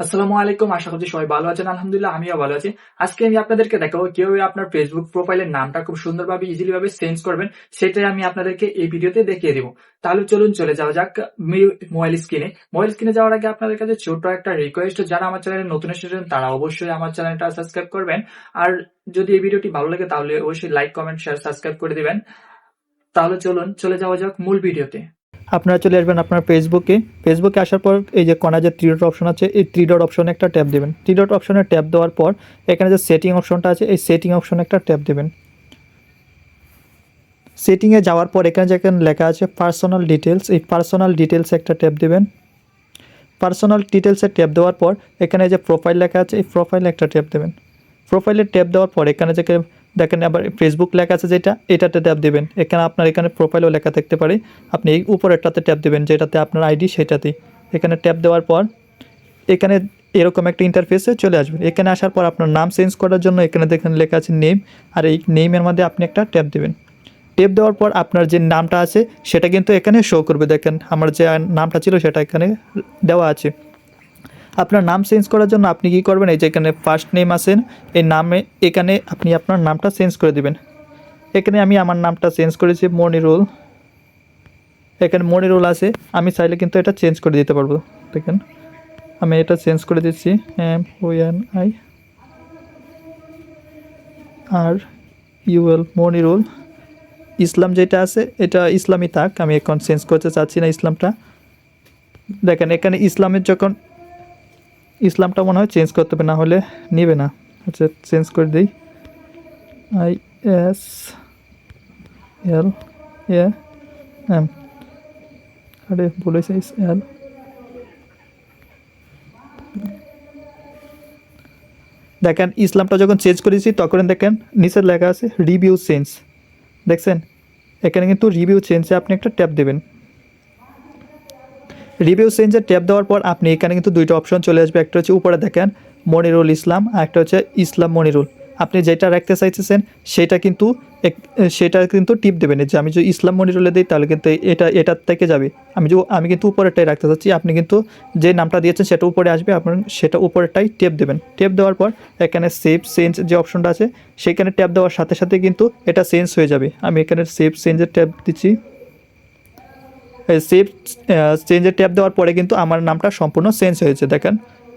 আসসালামু আলাইকুম, আশা করছি সবাই ভালো আছেন, আলহামদুলিল্লাহ আমিও ভালো আছি। আজকে আমি আপনাদেরকে দেখাবো কীভাবে আপনার ফেসবুক প্রোফাইলের নামটা খুব সুন্দরভাবে ইজিলি ভাবে চেঞ্জ করবেন, সেটাই আমি আপনাদেরকে এই ভিডিওতে দেখিয়ে দিব। তাহলে চলুন চলে যাওয়া যাক মোবাইল স্ক্রিনে মোবাইল স্ক্রিনে যাওয়ার আগে আপনাদের কাছে ছোট একটা রিকোয়েস্ট যারা আমার চ্যানেলে নতুন এসেছেন, তারা অবশ্যই আমার চ্যানেলটা সাবস্ক্রাইব করবেন। আর যদি এই ভিডিওটি ভালো লাগে, তাহলে অবশ্যই লাইক কমেন্ট শেয়ার সাবস্ক্রাইব করে দিবেন। তাহলে চলুন, চলে যাওয়া যাক মূল ভিডিওতে। আপনারা চলে আসবেন আপনার ফেসবুকে ফেসবুকে আসার পর এই যে কোনা যে থ্রি ডট অপশন আছে, এই থ্রি ডট অপশনে একটা ট্যাপ দেবেন। থ্রি ডট অপশনে ট্যাপ দেওয়ার পর এখানে যে সেটিং অপশনটা আছে, এই সেটিং অপশনে একটা ট্যাপ দেবেন। সেটিংয়ে যাওয়ার পর এখানে যেখানে লেখা আছে পার্সোনাল ডিটেলস এই পার্সোনাল ডিটেলসে একটা ট্যাপ দেবেন। পার্সোনাল ডিটেলসে ট্যাপ দেওয়ার পর এখানে যে প্রোফাইল লেখা আছে, এই প্রোফাইলে একটা ট্যাপ দেবেন। প্রোফাইলে ট্যাপ দেওয়ার পর এখানে যে দেখেন আবার ফেসবুক লেখা আছে যেটা, এটাতে ট্যাপ দেবেন। এখানে আপনার এখানে প্রোফাইলও লেখা থাকতে পারে। আপনি এই উপরেরটাতে ট্যাপ দেবেন, যেটাতে আপনার আইডি সেটাতেই। এখানে ট্যাপ দেওয়ার পর এখানে এরকম একটা ইন্টারফেসে চলে আসবেন এখানে আসার পর আপনার নাম চেঞ্জ করার জন্য এখানে দেখেন লেখা আছে নেম আর এই নেমের মধ্যে আপনি একটা ট্যাপ দেবেন। ট্যাপ দেওয়ার পর আপনার যে নামটা আছে, সেটা কিন্তু এখানে শো করবে। দেখেন আমার যে নামটা ছিল, সেটা এখানে দেওয়া আছে। আপনার নাম চেঞ্জ করার জন্য আপনি কি করবেন? এই যে এখানে ফার্স্ট নেম আছেন, এই নামে, এখানে আপনি আপনার নামটা চেঞ্জ করে দিবেন। এখানে আমি আমার নামটা চেঞ্জ করেছি, মনিরুল। এখানে মনিরুল আছে, আমি চাইলে কিন্তু এটা চেঞ্জ করে দিতে পারব। দেখেন, আমি এটা চেঞ্জ করে দিচ্ছি M O N I R U L Monirul. Islam যেটা আছে, এটা ইসলামই থাক, আমি এখন চেঞ্জ করতে চাচ্ছি না ইসলামটা। দেখেন, এখানে ইসলামের যখন ইসলামটা মনে হয় চেঞ্জ করতে হবে, না হলে নেবে না। আচ্ছা চেঞ্জ করে দিই। I S L A M. আরে বলেছে এল। দেখেন, ইসলামটা যখন চেঞ্জ করেছি, তখন দেখেন নিচের লেখা আছে রিভিউ চেঞ্জ দেখছেন? এখানে কিন্তু রিভিউ চেঞ্জে আপনি একটা ট্যাপ দেবেন। রিভিউ চেঞ্জের ট্যাপ দেওয়ার পর আপনি এখানে কিন্তু দুইটা অপশন চলে আসবে। একটা হচ্ছে উপরে দেখেন, মনিরুল ইসলাম, আর একটা হচ্ছে ইসলাম মনিরুল। আপনি যেটা রাখতে চাইতেছেন, সেটা কিন্তু সেটা কিন্তু টিপ দেবেন। যে আমি যদি ইসলাম মনিরুলে দিই, তাহলে কিন্তু এটা এটার থেকে যাবে। আমি যে আমি কিন্তু উপরেরটাই রাখতে চাচ্ছি। আপনি কিন্তু যে নামটা দিয়েছেন, সেটা উপরে আসবে। আপনার সেটা উপরেরটাই টেপ দেবেন। টেপ দেওয়ার পর এখানে সেভ চেঞ্জ যে অপশনটা আছে, সেখানে ট্যাপ দেওয়ার সাথে সাথে কিন্তু এটা চেঞ্জ হয়ে যাবে। আমি এখানে সেভ চেঞ্জের ট্যাপ দিচ্ছি। সেভ চেঞ্জের ট্যাপ দেওয়ার পরে কিন্তু আমার নামটা সম্পূর্ণ চেঞ্জ হয়েছে, দেখেন।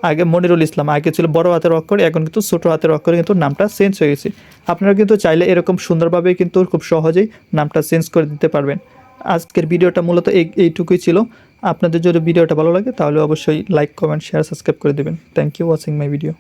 আগে মনিরুল ইসলাম, আগে ছিল বড় হাতের অক্ষর, এখন কিন্তু ছোটো হাতের অক্ষরে কিন্তু নামটা চেঞ্জ হয়ে গেছে। আপনারা কিন্তু চাইলে এরকম সুন্দরভাবে কিন্তু খুব সহজেই নামটা চেঞ্জ করে দিতে পারবেন। আজকের ভিডিওটা মূলত এই, এইটুকুই ছিল। আপনাদের যদি ভিডিওটা ভালো লাগে, তাহলে অবশ্যই লাইক কমেন্ট শেয়ার সাবস্ক্রাইব করে দেবেন। Thank you watching my video